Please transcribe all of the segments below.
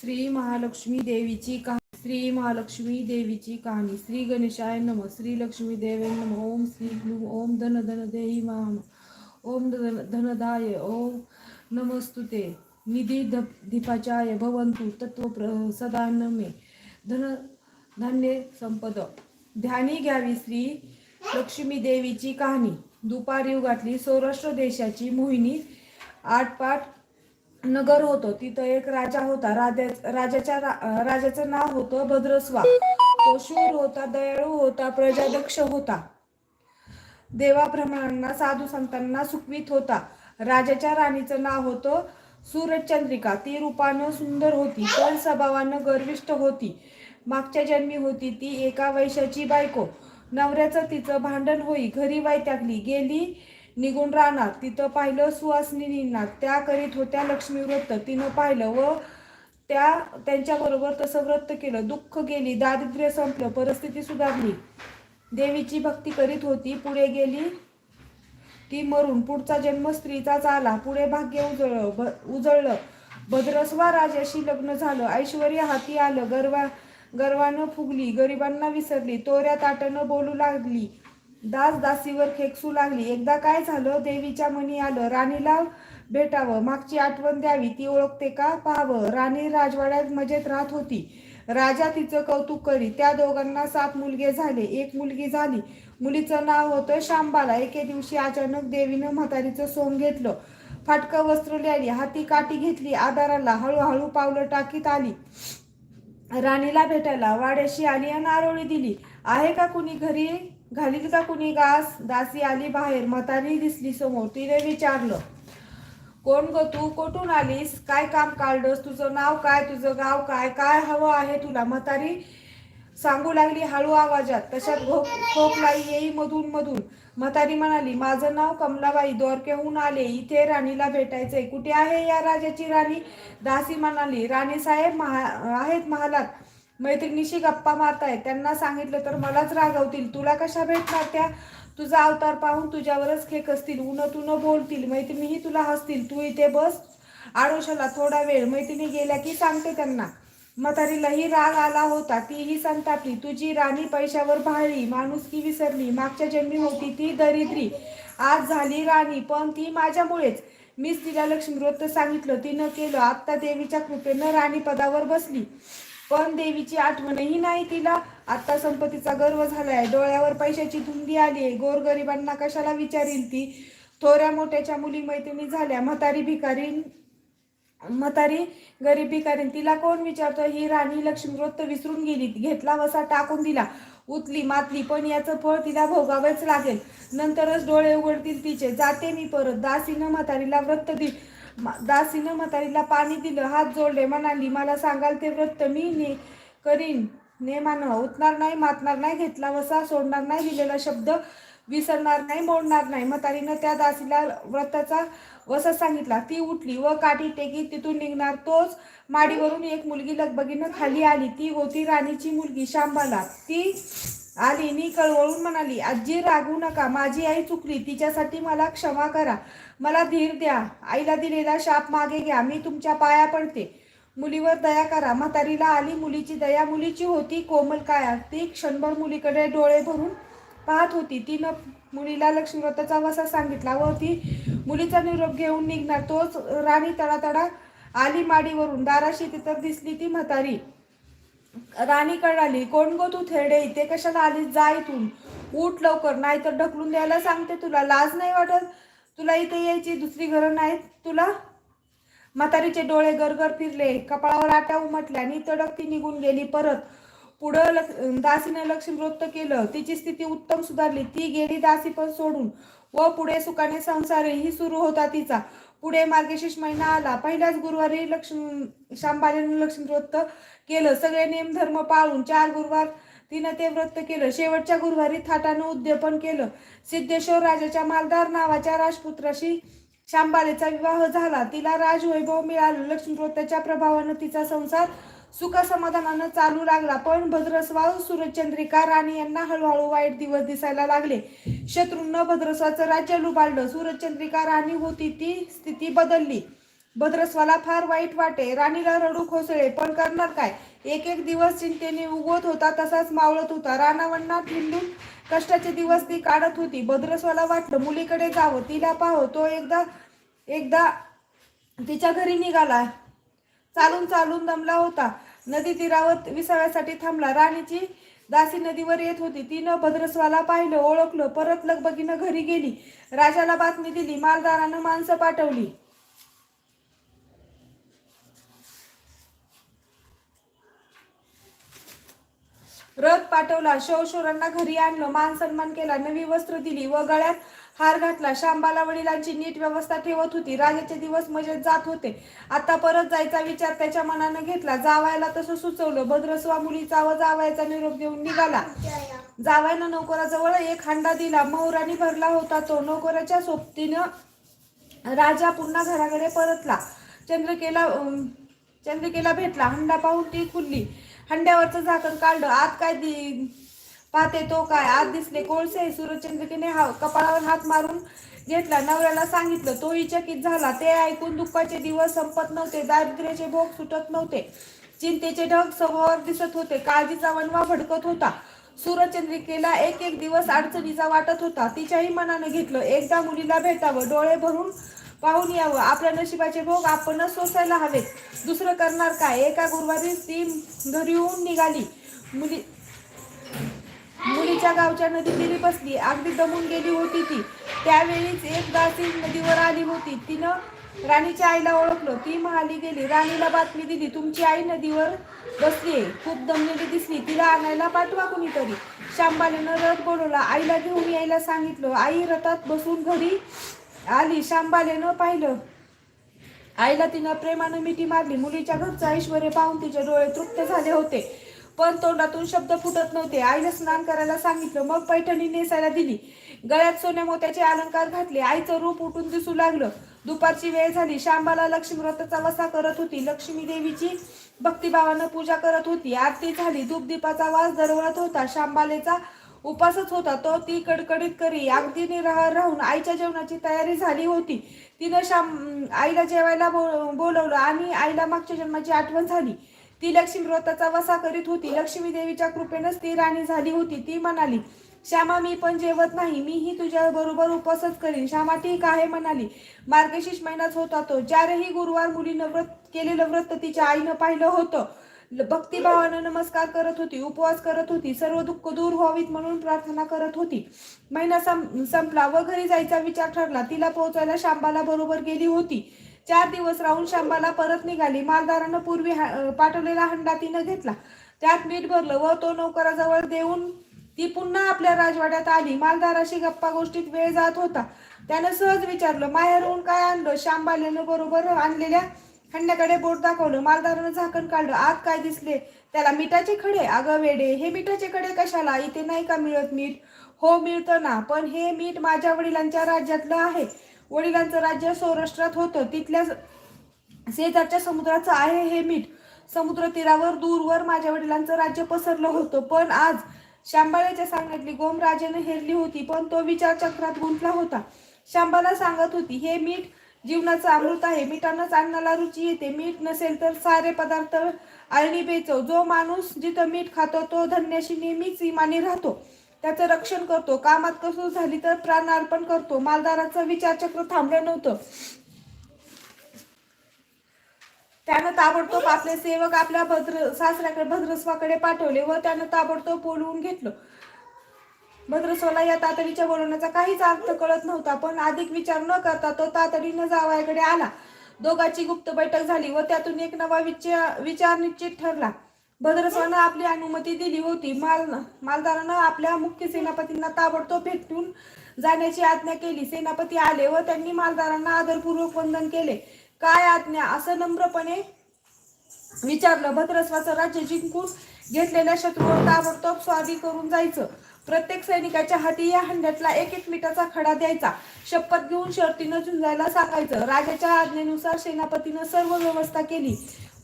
श्री महालक्ष्मी देवीची कहाणी, श्री महालक्ष्मी देवीची कहाणी, श्री गणेशाय नम, श्री लक्ष्मी देवे नम, ओम श्री, ओम धन धन देही माम ओम धन धनदाय ओम नमस्तुते निधी धप दीपाचाय भवंतु तत्व प्र धन धान्य संपद। ध्यानी घ्यावी श्री लक्ष्मी देवीची कहाणी. दुपारी युगातली सौराष्ट्र देशाची मोहिनी आठपाठ नगर होतो. तिथं एक राजा होता. राजा राजाच्या रा- राजाचं नाव होतं भद्रस्वा. तो शूर होता दयाळू होता प्रजादक्ष होता. देवाभ्रमणांना साधू संतांना सुखवीत होता. राजाच्या राणीचं नाव होतं सूरजचंद्रिका. ती रूपानं सुंदर होती पण स्वभावानं गर्विष्ठ होती. मागच्या जन्मी होती ती एका वैशाची बायको. नवऱ्याचं तिचं भांडण होई घरी वैतागली गेली निघून राहणार. तिथं पाहिलं सुवासिनींना त्या करीत होत्या लक्ष्मी व्रत. तिनं पाहिलं व त्या त्यांच्याबरोबर तसं व्रत केलं. दुःख गेली दारिद्र्य संपलं परिस्थिती सुधारली. देवीची भक्ती करीत होती पुढे गेली. ती मरून पुढचा जन्म स्त्रीचाच आला. पुढे भाग्य उजळलं भ- उजळलं. भद्रस्वा राजाशी लग्न झालं. ऐश्वर हाती आलं. गर्वा गर्वानं फुगली गरिबांना विसरली. तोऱ्या ताटनं बोलू लागली. दास दासीवर खेकसू लागली. एकदा काय झालं? देवीच्या मनी आलं. राणीला भेटावं. मागची आठवण द्यावी. ती ओळखते का? पाहावं. राणी राजवाड्यात मजेत राहत होती. राजा तिचं कौतुक करी. त्या दोघांना सात मुलगे झाले. एक मुलगी झाली. मुलीचं नाव होतं शांबाला एके दिवशी अचानक देवीनं म्हातारीचं सोंग घेतलं. फाटकं वस्त्र लिहिली हाती काठी घेतली. आधाराला हळूहळू पावलं टाकीत आली. राणीला भेटायला वाड्याशी आली आणि आरोळी दिली. आहे का कुणी घरी? घालील का कुणी गास? दासी आली बाहेर. म्हातारी दिसली समोर. तिने विचारलं. कोण ग तू? कोठून आलीस? काय काम काढलंस? तुझं नाव काय? तुझं गाव काय? काय हवं आहे तुला? म्हातारी सांगू लागली हळू आवाजात. तशात घो खोकलाई येई मधून मधून. म्हातारी म्हणाली माझं नाव कमलाबाई दोरकेहून आले. इथे राणीला भेटायचंय. कुठे आहे या राजाची राणी? दासी म्हणाली राणी साहेब महा आहेत महालात. मैत्रिणीशी गप्पा मारतायत. त्यांना सांगितलं तर मलाच रागवतील. तुला कशा भेटणार त्या तुझा अवतार पाहून तुझ्यावरच खेक असतील उन न बोलतील मैत्रिणीही तुला हसतील तू इथे बस. आडोशाला थोडा वेळ मैत्रिणी गेल्या की सांगते त्यांना. म्हातारीलाही राग आला होता तीही संतापली. तुझी राणी पैशावर भाळली माणुसकी विसरली मागच्या जन्मी होती ती दरिद्री. आज झाली राणी पण ती माझ्यामुळेच. मीच तिला लक्ष्मीवृत्त सांगितलं तिनं केलं. आत्ता देवीच्या कृपेनं राणी पदावर बसली. पण देवीची आठवणही नाही तिला. आता संपत्तीचा गर्व झालाय. डोळ्यावर पैशाची धुंदी आली आहे. गोरगरिबांना कशाला विचारील ती? थोड्या मोठ्याच्या मुली मैत्रिणी झाल्या. म्हातारी भिकारी म्हातारी गरीब भिकारी. तिला कोण विचारतो ही राणी लक्ष्मी व्रत विसरून गेली. घेतला वसा टाकून दिला. उतली मातली. पण याचं फळ तिला भोगावेच लागेल. नंतरच डोळे उघडतील तिचे. जाते मी परत. दासीनं म्हातारीला व्रत दिल दासीनं म्हातारीला पाणी दिलं. हात जोडले. म्हणाली मला सांगाल ते व्रत मी ने करीन. नेमानं उतणार नाही मातणार नाही घेतला वसा सोडणार नाही दिलेला शब्द विसरणार नाही मोडणार नाही. म्हातारीनं त्या दासीला व्रताचा वसा सांगितला. ती उठली व काठी टेकी तिथून निघणार. तोच माडीवरून एक मुलगी लगबगीनं खाली आली. ती होती राणीची मुलगी शांबाला. ती आली मी कळवळून म्हणाली आजी रागू नका. माझी आई चुकली. तिच्यासाठी मला क्षमा करा. मला धीर द्या. आईला दिलेला शाप मागे घ्या. मी तुमच्या पाया पडते. मुलीवर दया करा. म्हातारीला आली मुलीची दया. मुलीची होती कोमल काया? ती क्षणभर मुलीकडे डोळे भरून पाहत होती. तिनं मुलीला लक्ष्मीव्रताचा वसा सांगितला व ती मुलीचा निरोप घेऊन निघणार. तोच राणी तडातडा आली माडीवरून. दाराशी तिथं दिसली ती म्हातारी. राणी कळाली कोण गो तू थेडे? इथे कशाला आली जा इथून. उठ लवकर नाहीतर ढकलून द्यायला सांगते तुला. लाज नाही वाटत? तुला इथे यायची? दुसरी घरं नाहीत तुला? म्हातारीचे डोळे गरगर फिरले. कपाळावर आट्या उमटल्या. आणि तडक ती निघून गेली परत. पुढं लक्ष दासीने लक्ष वृत्त केलं. तिची स्थिती उत्तम सुधारली. ती गेली दासी पण सोडून. व पुढे सुखाने संसारही सुरू होता तिचा. पुढे मार्गशीर्ष महिना आला. पहिल्याच गुरुवारी लक्ष्मी शांबालीने लक्ष्मी व्रत केलं. सगळे नेम धर्म पाळून चार गुरुवार तिनं ते व्रत केलं. शेवटच्या गुरुवारी थाटानं उद्यापन केलं. सिद्धेश्वर राजाच्या मालदार नावाच्या राजपुत्राशी शांबालेचा विवाह झाला. तिला राजवैभव मिळालं. लक्ष्मी प्रभावानं तिचा संसार सुख समाधानानं चालू लागला. पण भद्रस्वाल सूरजचंद्रिका राणी यांना हळूहळू वाईट दिवस दिसायला लागले. शत्रूंना भद्रस्वाचं राज्य लुबाडलं. सूरजचंद्रिका राणी होती ती स्थिती बदलली. भद्रस्वाला फार वाईट वाटे. राणीला रडू खोसळे पण करणार काय? एक एक दिवस चिंतेने उगवत होता तसाच मावळत होता. राणावण्णा हिंडून कष्टाचे दिवस ती काढत होती. भद्रस्वाला वाटलं मुलीकडे जावं तिला पाहो तो एकदा एकदा तिच्या घरी निघाला. चालून चालून दमला होता. नदी तीरावर विसाव्यासाठी थांबला. राणीची दासी नदीवर येत होती. तिनं भद्रस्वाला पाहिलं ओळखलं. परत लगबगीनं घरी गेली. राजाला बातमी दिली. मालदारानं माणसं पाठवली. रथ पाठवला. शवशोरांना घरी आणलं. मान सन्मान केला. नवी वस्त्र दिली व गळ्यात हार घातला. शांबाला वडिलांची नीट व्यवस्था ठेवत होती. राजाचे दिवस मजेत जात होते. आता परत जायचा विचार त्याच्या मनानं घेतला. जावायला तसं सुचवलं. भद्रस्वा मुलीचा व जावायचा निरोप देऊन निघाला. जावायनं नोकराजवळ एक हांडा दिला. मौरानी भरला होता तो. नोकराच्या सोबतीनं राजा पुन्हा घराकडे परतला. चंद्रकेला चंद्रकेला भेटला. हंडा पाहून ती खुलली. हंड्यावरचं झाकण काढलं. आत काय दि पाहते तो काय? आत दिसले कोळसे. सूर्यचंद्रिकेने हा कपाळावर हात मारून घेतला. नवऱ्याला सांगितलं तोही चकित झाला. ते ऐकून दुःखाचे दिवस संपत नव्हते. दारिद्र्याचे भोग सुटत नव्हते. चिंतेचे ढग समोर दिसत होते. काळजीचा वणवा भडकत होता. सूरचंद्रिकेला एक एक दिवस अडचणीचा वाटत होता. तिच्याही मनानं घेतलं. एकदा मुलीला भेटावं. डोळे भरून पाहून यावं. आपल्या नशिबाचे भोग आपणच सोसायला हवेत. दुसरं करणार काय? एका गुरुवारी ती घरी येऊन निघाली. मुली मुलीच्या गावच्या नदी तिरी बसली. अगदी दमून गेली होती ती. त्यावेळीच एक दासी नदीवर आली होती. तिनं राणीच्या आईला ओळखलं. ती महाली गेली राणीला बातमी दिली. तुमची आई नदीवर बसली खूप दमलेली दिसली. तिला आणायला पाठवा कुणीतरी. शांबालीनं रथ बोलवला. आईला घेऊन यायला सांगितलं. आई रथात बसून घरी आली शांबालेनं पाहिलं. आईला तिनं प्रेमानं मिठी मारली. मुलीच्या घरचं ऐश्वर पाहून तिचे डोळे तृप्त झाले होते. पण तोंडातून शब्द फुटत नव्हते. आईला स्नान करायला सांगितलं. मग पैठणी नेसायला दिली. गळ्यात सोन्या मोत्याचे अलंकार घातले. आईचं रूप उठून दिसू लागलं. दुपारची वेळ झाली. शांबाला लक्ष्मी व्रताचा वसा करत होती. लक्ष्मी देवीची भक्तिभावानं पूजा करत होती. आरती झाली. धूपदीपाचा वास दरवळत होता. शांबालेचा उपासच होता तो ती कडकडीत करी. अगदी निराहार राहून आईच्या जेवणाची तयारी झाली होती. तिनं श्याम आईला जेवायला बो- बोलवलं आणि आईला मागच्या जन्माची आठवण झाली. ती लक्ष्मी व्रताचा वसा करीत होती. लक्ष्मी देवीच्या कृपेनंच ती राणी झाली होती. ती म्हणाली श्यामा मी पण जेवत नाही. मीही तुझ्या बरोबर उपवासच करीन. श्यामा ठीक आहे म्हणाली. मार्गशीर्ष महिनाच होता तो. चारही गुरुवार मुलीनं व्रत केलेलं व्रत तिच्या आईनं पाहिलं होतं भक्तिभावानं नमस्कार करत होती उपवास करत होती सर्व दुःख दूर व्हावीत म्हणून प्रार्थना करत होती. महिना संपला व घरी जायचा विचार ठरला. तिला पोहोचायला शांबाला बरोबर गेली होती. चार दिवस राहून शांबाला परत निघाली. मालदारानं पूर्वी पाठवलेला हंडा तिनं घेतला. त्यात मीठ भरलं व तो नौकराजवळ देऊन ती पुन्हा आपल्या राजवाड्यात आली. मालदाराशी गप्पा गोष्टीत वेळ जात होता. त्यानं सहज विचारलं माहेरहून काय आणलं? शांबाल्यानं बरोबर आणलेल्या खंड्याकडे बोट दाखवलं मालदारानं झाकण काढलं आत काय दिसले? त्याला मिठाचे खडे? अगं वेडे हे मिठाचे खडे कशाला? इथे नाही का मिळत मीठ? हो मिळतं ना पण हे मीठ माझ्या वडिलांच्या राज्यातलं आहे. वडिलांचं राज्य सौराष्ट्रात होतं. तिथल्या शेजारच्या समुद्राचं आहे हे मीठ. समुद्र तीरावर दूरवर माझ्या वडिलांचं राज्य पसरलं होतं. पण आज शांबाळ्याच्या सांगण्यातली गोम राजाने हेरली होती पण तो विचार चक्रात गुंतला होता. शांबाला सांगत होती हे मीठ जीवनाचं अमृत आहे. मिठानंच अन्नाला रुची येते. मीठ नसेल तर सारे पदार्थ आळणी बेचव जो माणूस जिथं मीठ खातो तो धन्याशी नेहमीच इमानी राहतो. त्याचं रक्षण करतो. कामात कसू झाली तर प्राणार्पण करतो. मालदाराचं विचारचक्र थांबलं नव्हतं. त्यानं ताबडतोब आपले सेवक आपल्या भद्र सासऱ्याकडे भद्रस्वाकडे पाठवले व त्यानं ताबडतोब बोलवून घेतलं. भद्रस्वाला या तातडीच्या बोलवण्याचा काहीच अर्थ कळत नव्हता पण अधिक विचार न करता तो तातडीनं जावायकडे आला. दोघांची गुप्त बैठक झाली व त्यातून एक नवा विचार विचार निश्चित ठरला. भद्रस्वानं आपली अनुमती दिली होती. माल मालदारानं आपल्या मुख्य सेनापतींना ताबडतोब भेटून जाण्याची आज्ञा केली. सेनापती आले व त्यांनी मालदारांना आदरपूर्वक वंदन केले. काय आज्ञा? असं नम्रपणे विचारलं. भद्रस्वाचं राज्य जिंकून घेतलेल्या शत्रूवर ताबडतोब स्वारी करून जायचं. प्रत्येक सैनिकाच्या हाती या हंड्यातला एक एक मिठाचा खडा द्यायचा. शपथ घेऊन शर्तीनं झुंजायला सांगायचं. राजाच्या आज्ञेनुसार सेनापतीनं सर्व व्यवस्था केली.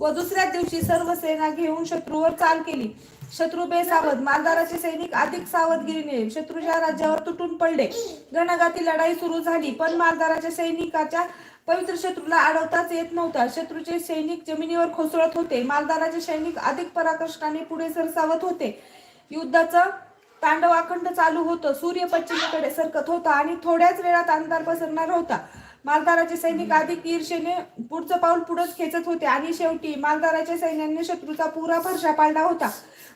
व दुसऱ्या दिवशी सर्व सेना घेऊन शत्रूवर चाल केली. शत्रू बेसावध मालदाराचे सैनिक अधिक सावधगिरीने शत्रूच्या राज्यावर तुटून पडले. गणगाती लढाई सुरू झाली पण मालदाराच्या सैनिकाच्या पवित्र शत्रूला अडवताच येत नव्हता. शत्रूचे सैनिक जमिनीवर खोसळत होते. मालदाराचे सैनिक अधिक पराकष्टाने पुढे सरसावत होते. युद्धाचं तांडव अखंड चालू होतं. सूर्य पश्चिमेकडे सरकत होता आणि थोड्याच वेळात अंधार पसरणार होता. मालदाराचे सैनिक अधिक ईर्षेने पुढचं पाऊल पुढेच खेचत होते आणि शेवटी मालदाराच्या सैन्याने शत्रूचा पुरा फरशा पाडला होता.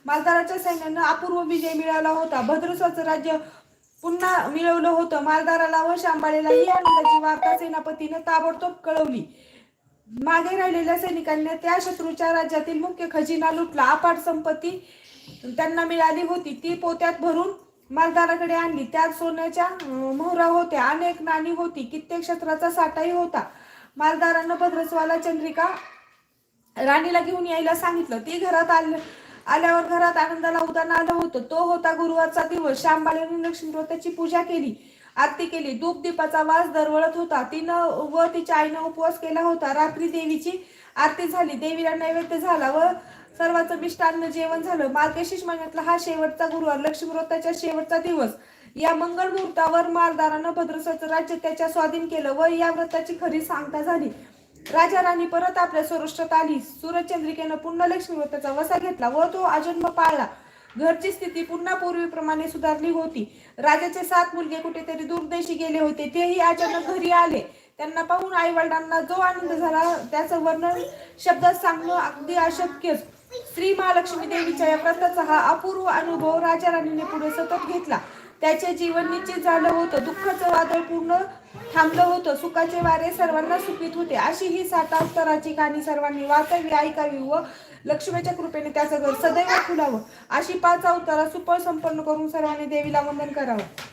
मालदाराच्या सैन्यानं अपूर्व विजय मिळवला होता. भद्रसाचं राज्य पुन्हा मिळवलं होतं. मालदाराला व शांबाळेला ही आनंदाची वार्ता सेनापतीनं ताबडतोब कळवली. मागे राहिलेल्या सैनिकांनी त्या शत्रूच्या राज्यातील मुख्य खजिना लुटला. अपाट संपत्ती त्यांना मिळाली होती. ती पोत्यात भरून मालदाराकडे आणली. त्यात सोन्याच्या मोहरा होत्या. अनेक नाणी होती. कित्येक क्षेत्राचा साठाही होता. मालदारानं भद्रस्वाला चंद्रिका राणीला घेऊन यायला सांगितलं. ती घरात आल आल्यावर घरात आनंदाला उदाहरण आलं होतं. तो होता गुरुवारचा दिवस. श्यामबाळेने लक्ष्मीव्रताची पूजा केली आरती केली. धूप दीपाचा वास दरवळत होता. तिनं व तिच्या आईनं उपवास केला होता. रात्री देवीची आरती झाली. देवीला नैवेद्य झाला व सर्वांचं मिष्टान्न जेवण झालं. मार्गशीर्ष महिन्यातला हा शेवटचा गुरुवार लक्ष्मीव्रताच्या शेवटचा दिवस. या मंगल मुहूर्तावर मालदारानं भद्रसाचं राज्य त्याच्या स्वाधीन केलं व या व्रताची खरी सांगता झाली. राजा राणी परत आपल्या स्वराष्ट्रात आली. सूरजचंद्रिकेनं पुन्हा लक्ष्मी व्रताचा वसा घेतला व तो अजन्म पाळला. घरची स्थिती पुन्हा पूर्वीप्रमाणे सुधारली होती. राजाचे सात मुलगे कुठेतरी दूरदेशी गेले होते. तेही अचानक घरी आले. त्यांना पाहून आई वडिलांना जो आनंद झाला त्याचं वर्णन शब्दात सांगणं अगदी अशक्यच. श्री महालक्ष्मी देवीच्या या व्रताचा हा अपूर्व अनुभव राजा राणीने पुढे सतत घेतला. त्याचे जीवन निश्चित झालं होतं दुःखाचं वादळ पूर्ण थांबलं होतं सुखाचे वारे सर्वांना सुखीत होते. अशी ही साता अवताराची कहाणी सर्वांनी वाचावी ऐकावी व लक्ष्मीच्या कृपेने त्याचं घर सदैव खुलावं. अशी पाच अवतारा सुपळ संपन्न करून सर्वांनी देवीला वंदन करावं.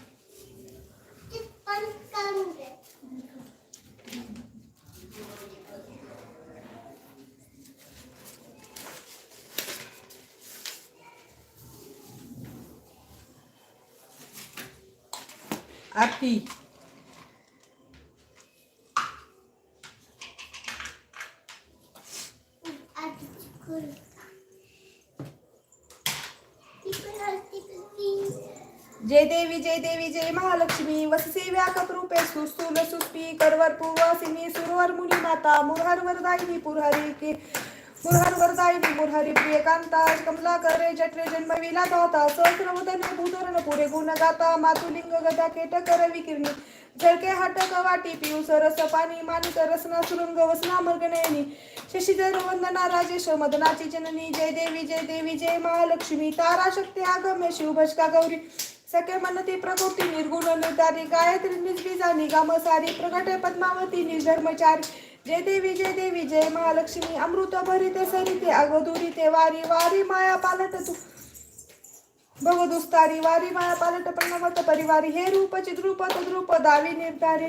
आरती जय देवी जय देवी, जय महालक्ष्मी। वससे व्याकरूपे सुस्थूल सुस्पी करवर पूर्वासिनी सुरवर मुनी माता मुरहर वरदायिनी पुरहरी के मुरहर वरदायिनी मुरहरी प्रिय कांता कमला करे जठरे जन्मविला दाता सहस्रवदन भूधरण पुरे गुण गाता मातुलिंग गदा केट विकिरणी झळके हटक वाटी पियू सरस पाणी मानिक रसना सुरुंग वसना मर्गनयनी शशीधर वंदना राजेश मदनाची जननी जय देवी जय देवी जय महालक्ष्मी तारा शक्ती आगम्य शिवभस्का गौरी सखे मनती प्रकृती निर्गुण निर्धारी गायत्री निजबीजा निगाम सारी प्रगटे पद्मावती निर्धर्मचारी जय देवी जय देवी जय महालक्ष्मी. अमृत भरिते सरिते अगोदुरी ते वारी वारी माया पालट तू भगदुस्तारी वारी माया पालट प्रणवत परिवारी. हे रूप चिद्रूप तद्रूप दावी निर्धारे.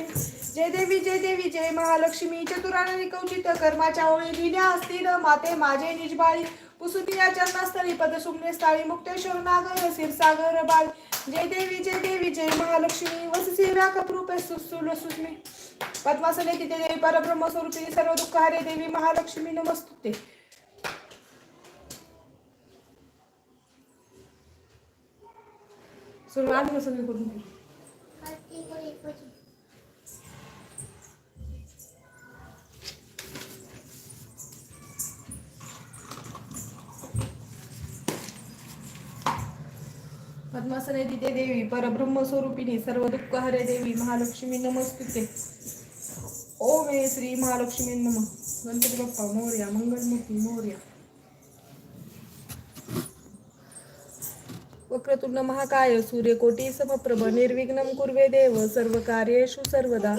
जय देवी जय देवी जय महालक्ष्मी. चतुराने कौचित कर्माच्या ओळी लिहिल्या असतील. माते माझे निजबाळी पुसुतिया चरणास्थळी पदसुमने स्थाळी मुक्तेश्वर नागर क्षीरसागर बाळ. जय देवी जय देवी जय महालक्ष्मी. वससे व्याकरूपे सुसुल सुस्मी. पद्मासने तिथे देवी परब्रह्म स्वरूपी सर्व दुःख हरे देवी महालक्ष्मी नमस्तुते. सुरुवात सगळी करून घे. पद्मासने तिथे देवी परब्रह्म स्वरूपिणी सर्व दुःख हरे देवी महालक्ष्मी नमस्तुते ओम मे श्री महालक्ष्मी नम. गणपती बाप्पा मोर्या मंगलमूर्ती मोर्या. वक्रतुंड महाकाय सूर्यकोटी समप्रभ निर्विघ्नं कुर्वे देव सर्व कार्येषु सर्वदा.